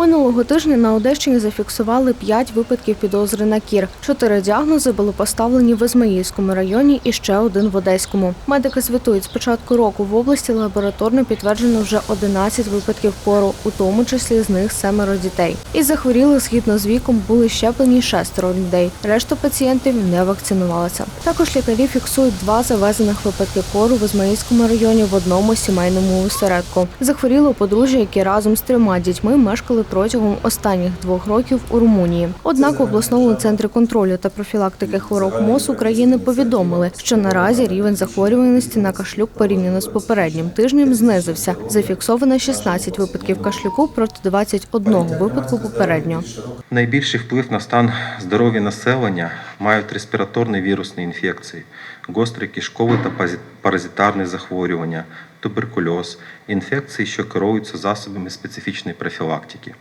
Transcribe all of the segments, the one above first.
Минулого тижня на Одещині зафіксували 5 випадків підозри на кір. Чотири діагнози були поставлені в Ізмаїльському районі і ще один в Одеському. Медики звітують, з початку року в області лабораторно підтверджено вже 11 випадків кору, у тому числі з них семеро дітей. Із захворілих згідно з віком були щеплені шестеро людей. Решта пацієнтів не вакцинувалися. Також лікарі фіксують два завезених випадки кору в Ізмаїльському районі в одному сімейному осередку. Захворіло подружжя, які разом з трьома дітьми мешкали протягом останніх двох років у Румунії. Однак в обласному центрі контролю та профілактики хвороб МОЗ України повідомили, що наразі рівень захворюваності на кашлюк порівняно з попереднім тижнем знизився. Зафіксовано 16 випадків кашлюку проти 21 випадку попередньо. Найбільший вплив на стан здоров'я населення мають респіраторні вірусні інфекції, гострі кишкові та паразитарні захворювання, туберкульоз, інфекції, що керуються засобами специфічної профілактики.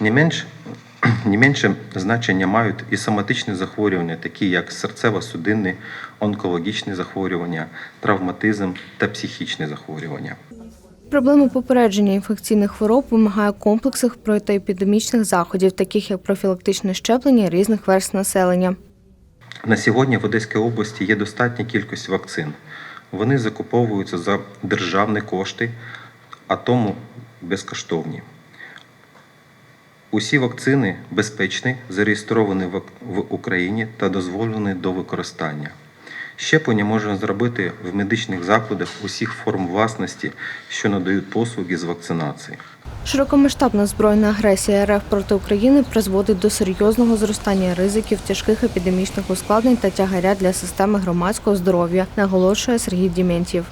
Не, менш, не менше значення мають і соматичні захворювання, такі як серцево-судинні, онкологічні захворювання, травматизм та психічні захворювання. Проблема попередження інфекційних хвороб вимагає комплексних протиепідемічних заходів, таких як профілактичне щеплення різних верст населення. На сьогодні в Одеській області є достатня кількість вакцин. Вони закуповуються за державні кошти, а тому безкоштовні. Усі вакцини безпечні, зареєстровані в Україні та дозволені до використання. Щеплення можна зробити в медичних закладах усіх форм власності, що надають послуги з вакцинації. Широкомасштабна збройна агресія РФ проти України призводить до серйозного зростання ризиків тяжких епідемічних ускладнень та тягаря для системи громадського здоров'я, наголошує Сергій Дімєнтів.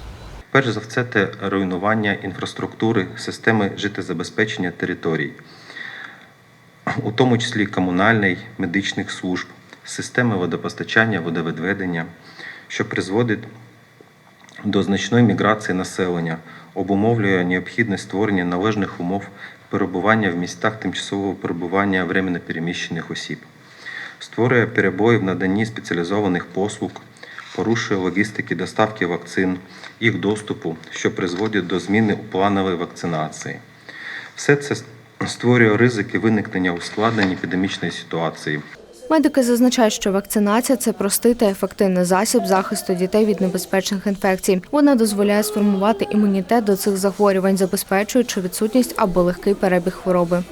Перш за все, це руйнування інфраструктури системи життєзабезпечення територій, у тому числі комунальної, медичних служб, системи водопостачання, водовідведення, що призводить до значної міграції населення, обумовлює необхідність створення належних умов перебування в містах тимчасового перебування временно переміщених осіб, створює перебої в наданні спеціалізованих послуг, порушує логістики доставки вакцин, їх доступу, що призводить до зміни у планової вакцинації. Все це створює ризики виникнення ускладнень епідемічної ситуації. Медики зазначають, що вакцинація це простий та ефективний засіб захисту дітей від небезпечних інфекцій. Вона дозволяє сформувати імунітет до цих захворювань, забезпечуючи відсутність або легкий перебіг хвороби.